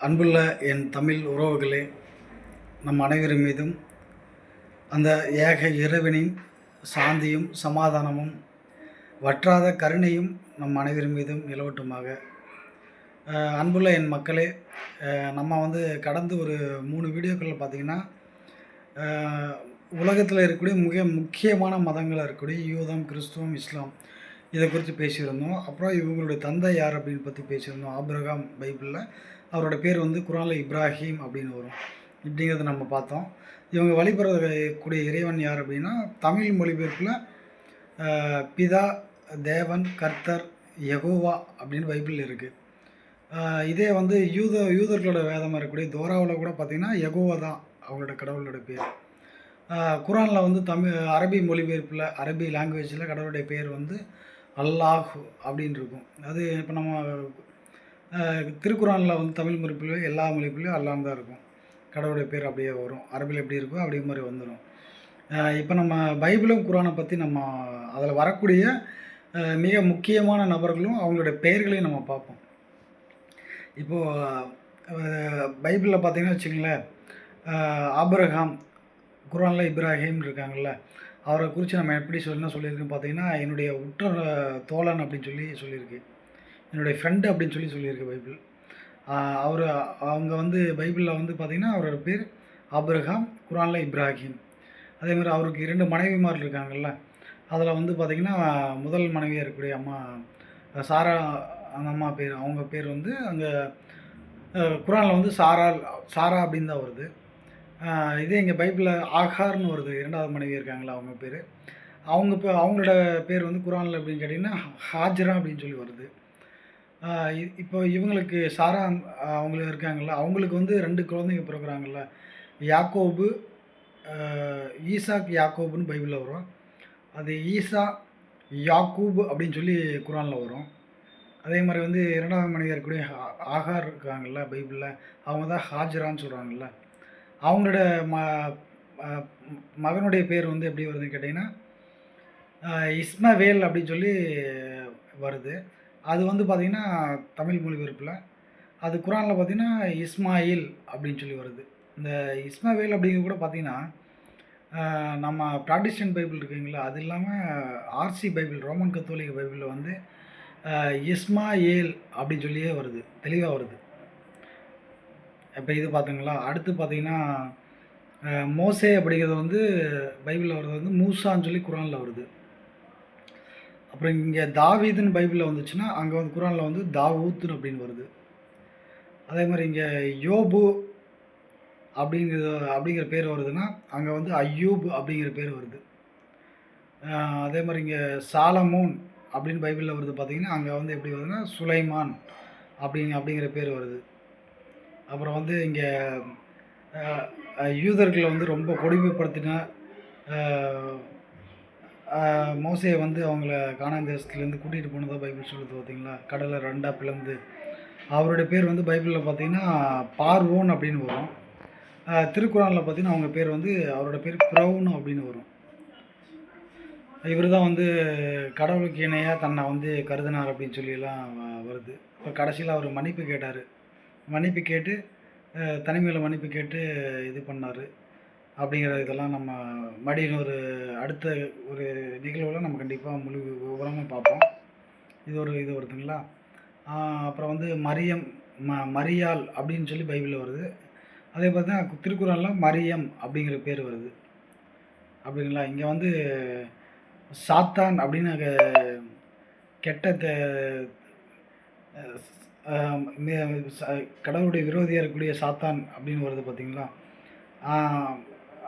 அன்புள்ள என் தமிழ் உறவுகளே நம் அனைவரும் மீதும் அந்த ஏக இறைவனின் சாந்தியும் சமாதானமும் வற்றாத கருணையும் நம் அனைவரின் மீதும் நிலவட்டுமாக. அன்புள்ள என் மக்களே நம்ம வந்து கடந்து ஒரு மூணு வீடியோக்களில் பார்த்தீங்கன்னா உலகத்தில் இருக்கக்கூடிய மிக முக்கியமான மதங்களாக இருக்கக்கூடிய யூதம் கிறிஸ்துவம் இஸ்லாம். இதை குறித்து பேசியிருந்தோம். அப்புறம் இவங்களுடைய தந்தை யார் அப்படின்னு பற்றி பேசியிருந்தோம். ஆப்ரகாம் பைபிளில். அவரோட பேர் வந்து குரானில் இப்ராஹிம் அப்படின்னு வரும். இப்படிங்கிறத நம்ம பார்த்தோம். இவங்க வழிபடக்கூடிய இறைவன் யார் அப்படின்னா தமிழ் மொழிபெயர்ப்பில் பிதா தேவன் கர்த்தர் யகோவா அப்படின்னு பைபிளில் இருக்குது இதே வந்து யூத யூதர்களோட வேதமாக இருக்கக்கூடிய தோராவில் கூட பார்த்திங்கன்னா யகோவா தான் அவங்களோட கடவுளோட பேர். குரானில் வந்து தமிழ் அரபி மொழிபெயர்ப்பில் அரபி லாங்குவேஜில் கடவுளுடைய பேர் வந்து அல்லாஹ் அப்படின்னு இருக்கும் அது இப்போ நம்ம திருக்குறானில் வந்து தமிழ் மொழிப்பிலையும் எல்லா மொழிப்பிலையும் அல்லாம் தான் இருக்கும். கடவுளுடைய பேர் அப்படியே வரும். அரபில் எப்படி இருக்கோ அப்படியே மாதிரி வந்துடும் இப்போ நம்ம பைபிளும் குரானை பற்றி நம்ம அதில் வரக்கூடிய மிக முக்கியமான நபர்களும் அவங்களுடைய பெயர்களையும் நம்ம பார்ப்போம். இப்போது பைபிளில் பார்த்தீங்கன்னா வச்சுங்களேன் ஆஹ், ஆபிரகாம் குரானில் இப்ராஹிம் இருக்காங்கள்ல அவரை குறித்து நம்ம எப்படி சொல்லி என்ன சொல்லியிருக்குன்னு பார்த்தீங்கன்னா என்னுடைய உற்ற தோழன் அப்படின்னு சொல்லி சொல்லியிருக்கு. என்னுடைய ஃப்ரெண்டு அப்படின்னு சொல்லி சொல்லியிருக்கு பைபிள். அவர் அவங்க வந்து பைபிளில் வந்து பார்த்திங்கன்னா அவரோட பேர் அப்ரஹாம் குரானில் இப்ராஹிம். அதே மாதிரி அவருக்கு இரண்டு மனைவிமார் இருக்காங்கல்ல. அதில் வந்து பார்த்திங்கன்னா முதல் மனைவியாக இருக்கக்கூடிய அம்மா சாரா அந்த அம்மா பேர் அவங்க பேர் வந்து அங்கே குரானில் வந்து சாரா சாரா அப்படின்னு தான் வருது. இதே இங்கே பைபிளில் ஆகார்னு வருது இரண்டாவது மனைவி இருக்காங்களா அவங்க பேர். அவங்க இப்போ அவங்களோட பேர் வந்து குரானில் அப்படின்னு கேட்டிங்கன்னா ஹாஜரா அப்படின்னு சொல்லி வருது. இப்போ இவங்களுக்கு சாரா அவங்கள அவங்க இருக்காங்கல்ல அவங்களுக்கு வந்து ரெண்டு குழந்தைங்க பிறகுறாங்கல்ல யாக்கோபு ஈசாக் யாக்கோபுன்னு பைபிளில் வரும். அது ஈசா யாக்கூப் அப்படின்னு சொல்லி குரானில் வரும். அதே மாதிரி வந்து இரண்டாவது மனைவியாக இருக்கக்கூடிய ஆகார் இருக்காங்கல்ல பைபிளில் அவங்க தான் ஹாஜரான்னு சொல்கிறாங்கல்ல அவங்களோட ம மகனுடைய பேர் வந்து எப்படி வருதுன்னு கேட்டிங்கன்னா இஸ்மவேல் அப்படின்னு சொல்லி வருது. அது வந்து பார்த்திங்கன்னா தமிழ் மொழிபெயர்ப்பில். அது குரானில் பார்த்திங்கன்னா இஸ்மாயில் அப்படின்னு சொல்லி வருது. இந்த இஸ்மவேல் அப்படிங்கிறது கூட பார்த்திங்கன்னா நம்ம ப்ராட்டிஸ்டன்ட் பைபிள் இருக்குங்களா? அது இல்லாமல் ஆர்சி பைபிள் ரோமன் கத்தோலிக்க பைபிளில் வந்து அஹ் இஸ்மாயேல் அப்படின்னு சொல்லியே வருது. தெளிவாக வருது. இப்போ இது பார்த்துங்களா அடுத்து பார்த்தீங்கன்னா மோசே அப்படிங்கிறது வந்து பைபிளில் வர்றது வந்து மூசான்னு சொல்லி குரானில் வருது. அப்புறம் இங்கே தாவீதுன்னு பைபிளில் வந்துச்சுன்னா அங்கே வந்து குரானில் வந்து தாவூத்துன்னு அப்படின்னு வருது. அதே மாதிரி இங்கே யோபு அப்படிங்கிறது அப்படிங்கிற பேர் வருதுன்னா அங்கே வந்து ஐயூப் அப்படிங்கிற பேர் வருது. அதே மாதிரி இங்கே சாலமோன் அப்படின்னு பைபிளில் வருது பார்த்திங்கன்னா அங்கே வந்து எப்படி வருதுன்னா சுலைமான் அப்படிங்க அப்படிங்கிற பேர் வருது. அப்புறம் வந்து இங்கே யூதர்களை வந்து ரொம்ப கொடுமைப்படுத்தின மோசையை வந்து அவங்கள காணாந்த தேசத்துலேருந்து கூட்டிகிட்டு போனதாக பைபிள் சொல்லுது பார்த்தீங்களா கடலை ரெண்டாக பிளந்து. அவருடைய பேர் வந்து பைபிளில் பார்த்தீங்கன்னா பார்வோன் அப்படின்னு வரும். திருக்குறளில் திருக்குறானில் பார்த்தீங்கன்னா அவங்க பேர் வந்து அவரோட பேர் ப்ரௌன் அப்படின்னு வரும். இவர் தான் வந்து கடவுளுக்கு இணையாக தன்னை வந்து கருதினார் அப்படின்னு சொல்லியெல்லாம் வ- வருது. இப்போ கடைசியில் அவர் மன்னிப்பு கேட்டார். மன்னிப்பு கேட்டு தனிமையில் மன்னிப்பு கேட்டு இது பண்ணார். அப்படிங்கிற இதெல்லாம் நம்ம மடியின் ஒரு அடுத்த ஒரு நிகழ்வில் நம்ம கண்டிப்பாக முழு விவரமாக பார்ப்போம். இது ஒரு இது வருதுங்களா அப்புறம் வந்து மரியம் ம மரியாள் அப்படின்னு சொல்லி பைபிளில் வருது. அதே பார்த்தீங்கன்னா திருக்குறளில் மரியம் அப்படிங்கிற பேர் வருது. அப்படிங்களா? இங்கே வந்து சாத்தான் அப்படின்னு கெட்ட தே- கடவுளுடைய விரோதியாக இருக்கக்கூடிய சாத்தான் அப்படின்னு வருது பார்த்தீங்களா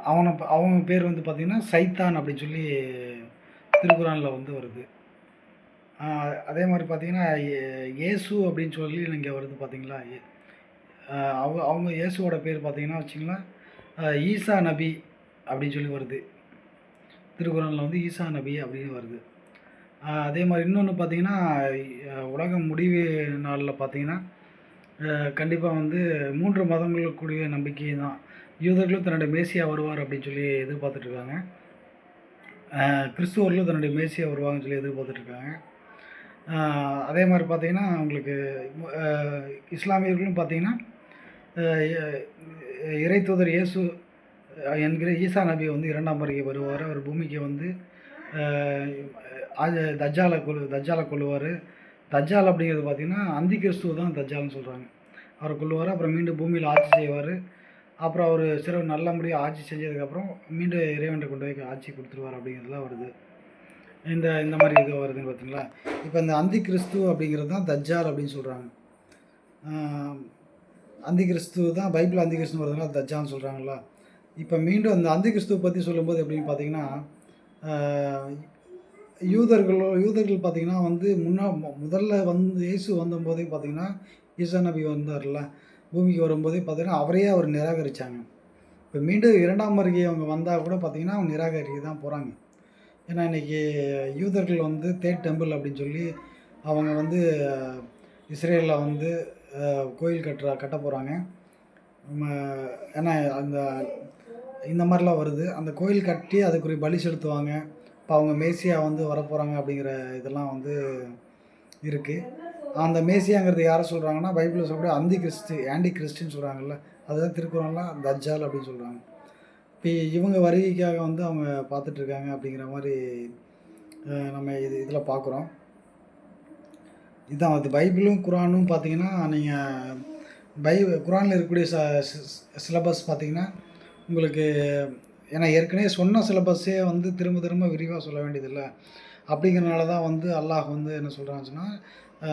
அவனை அவன் பேர் வந்து பார்த்திங்கன்னா சைத்தான் அப்படின்னு சொல்லி திருக்குறானில் வந்து வருது. அதே மாதிரி பார்த்திங்கன்னா ஏசு இயேசு அப்படின்னு சொல்லி இங்கே வருது பார்த்திங்களா ஏ- அவங்க அவங்க இயேசுவோட பேர் பார்த்திங்கன்னா வச்சிங்களேன் ஈசா நபி அப்படின்னு சொல்லி வருது. திருக்குறளில் வந்து ஈசா நபி அப்படின்னு வருது. அதே மாதிரி இன்னொன்று பார்த்தீங்கன்னா உலகம் முடிவு நாளில் பார்த்தீங்கன்னா கண்டிப்பாக வந்து மூன்று மதங்களுக்குரிய நம்பிக்கை தான். யூதர்களும் தன்னுடைய மேசியா வருவார் அப்படின்னு சொல்லி எதிர்பார்த்துட்ருக்காங்க. கிறிஸ்துவர்களும் தன்னுடைய மேசியா வருவாங்கன்னு சொல்லி எதிர்பார்த்துட்ருக்காங்க. அதே மாதிரி பார்த்தீங்கன்னா உங்களுக்கு இஸ்லாமியர்களும் பார்த்தீங்கன்னா இறை தூதர் இயேசு என்கிற ஈசா நபி வந்து இரண்டாம் வருகை வருவார் அவர் பூமிக்கு வந்து அது தஜ்ஜாலை கொலு தஜ்ஜாலை கொல்லுவார். தஜ்ஜால் அப்படிங்கிறது பார்த்திங்கன்னா அந்தி கிறிஸ்துவ தான் தஜால்னு சொல்கிறாங்க அவரை கொல்லுவார் அப்புறம் மீண்டும் பூமியில் ஆட்சி செய்வார். அப்புறம் அவர் சிறு நல்லபடியாக ஆட்சி செஞ்சதுக்கப்புறம் மீண்டும் இறைவன்றை கொண்டு போய் ஆட்சி கொடுத்துருவார் அப்படிங்கிறதுலாம் வருது. இந்த இந்த மாதிரி இது வருதுன்னு பார்த்தீங்களா? இப்போ இந்த அந்தி கிறிஸ்து அப்படிங்கிறது தான் தஜ்ஜால் அப்படின்னு சொல்கிறாங்க அந்தி கிறிஸ்து தான் பைபிள் அந்தி கிறிஸ்து வருதுனால தஜ்ஜான்னு சொல்கிறாங்களா இப்போ மீண்டும் அந்த அந்தி கிறிஸ்துவை பற்றி சொல்லும்போது எப்படின்னு பார்த்தீங்கன்னா யூதர்களோ யூதர்கள் பார்த்திங்கன்னா வந்து முன்னா முதல்ல வந்து இயேசு வந்தபோதே பார்த்தீங்கன்னா ஈசா நபி வந்தார்ல பூமிக்கு வரும்போதே பார்த்திங்கன்னா அவரையே அவர் நிராகரித்தாங்க இப்போ மீண்டும் இரண்டாம் வருகை அவங்க வந்தால் கூட பார்த்திங்கன்னா அவங்க நிராகரிக்க தான் போகிறாங்க ஏன்னா இன்றைக்கி யூதர்கள் வந்து தேட் டெம்பிள் அப்படின்னு சொல்லி அவங்க வந்து இஸ்ரேலில் வந்து கோயில் கட்டுற கட்ட போகிறாங்க ஏன்னா அந்த இந்த மாதிரிலாம் வருது. அந்த கோயில் கட்டி அதுக்குரிய பலி செலுத்துவாங்க. இப்போ அவங்க மேசியா வந்து வரப்போகிறாங்க அப்படிங்கிற இதெல்லாம் வந்து இருக்குது அந்த மேசியாங்கிறது யாரை சொல்கிறாங்கன்னா பைபிளில் சொல்லக்கூடிய அந்தி கிறிஸ்து ஆன்டி கிறிஸ்டின்னு சொல்கிறாங்கல்ல அதுதான் திருக்குறள்லாம் தஜ்ஜால் அப்படின்னு சொல்கிறாங்க இப்போ இவங்க வருகைக்காக வந்து அவங்க பார்த்துட்ருக்காங்க அப்படிங்கிற மாதிரி நம்ம இது இதில் பார்க்குறோம். இதான் அது பைபிளும் குரானும் பார்த்தீங்கன்னா நீங்கள் பை குரானில் இருக்கக்கூடிய ச சிலபஸ் பார்த்தீங்கன்னா உங்களுக்கு ஏன்னா ஏற்கனவே சொன்ன சிலபஸே வந்து திரும்ப திரும்ப விரிவாக சொல்ல வேண்டியதில்லை. அப்படிங்கிறனால தான் வந்து அல்லாஹ் வந்து என்ன சொல்கிறான்னு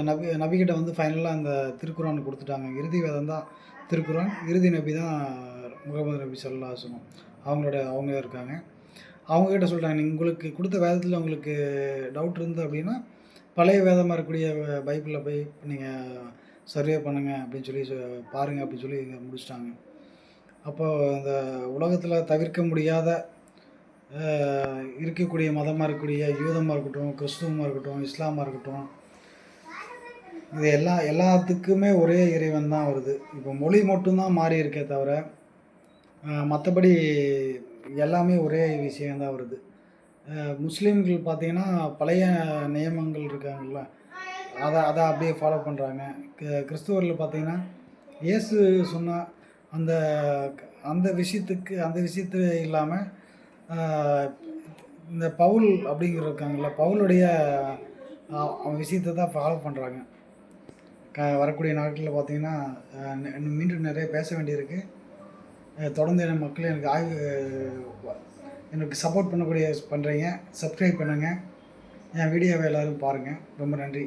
நபி நபிக்கிட்ட வந்து ஃபைனலாக அந்த திருக்குறான் கொடுத்துட்டாங்க. இறுதி வேதம் தான் திருக்குறான். இறுதி நபி தான் முகமது நபி சொல்லா சொன்னோம் அவங்களோட அவங்க இருக்காங்க. அவங்கக்கிட்ட சொல்கிறாங்க நீங்கள் உங்களுக்கு கொடுத்த வேதத்தில் உங்களுக்கு டவுட் இருந்து அப்படின்னா பழைய வேதமாக இருக்கக்கூடிய பைபிளில் போய் நீங்கள் சர்வே பண்ணுங்கள் அப்படின்னு சொல்லி பாருங்கள் அப்படின்னு சொல்லி முடிச்சிட்டாங்க. அப்போது இந்த உலகத்தில் தவிர்க்க முடியாத இருக்கக்கூடிய மதமாக இருக்கக்கூடிய யூதமாக இருக்கட்டும் கிறிஸ்துவமாக இருக்கட்டும் இஸ்லாமாக இருக்கட்டும் இது எல்லா எல்லாத்துக்குமே ஒரே இறைவன் தான் வருது. இப்போ மொழி மட்டும்தான் மாறி இருக்கே தவிர மற்றபடி எல்லாமே ஒரே விஷயந்தான் வருது. முஸ்லீம்கள் பார்த்தீங்கன்னா பழைய நியமங்கள் இருக்காங்கல்ல அதை அதை அப்படியே ஃபாலோ பண்ணுறாங்க கிறிஸ்துவரில் பார்த்தீங்கன்னா இயேசு சொன்னால் அந்த அந்த விஷயத்துக்கு அந்த விஷயத்து இல்லாமல் இந்த பவுல் அப்படிங்கிற இருக்காங்கல்ல பவுலுடைய அவன் விஷயத்தை தான் ஃபாலோ பண்ணுறாங்க க வரக்கூடிய நாட்களில் பார்த்தீங்கன்னா இன்னும் மீண்டும் நிறைய பேச வேண்டியிருக்கு. தொடர்ந்து என் மக்கள் எனக்கு ஆய்வு எனக்கு சப்போர்ட் பண்ணக்கூடிய பண்ணுறீங்க சப்ஸ்கிரைப் பண்ணுங்கள் என் வீடியோவை எல்லோரும் பாருங்கள் ரொம்ப நன்றி.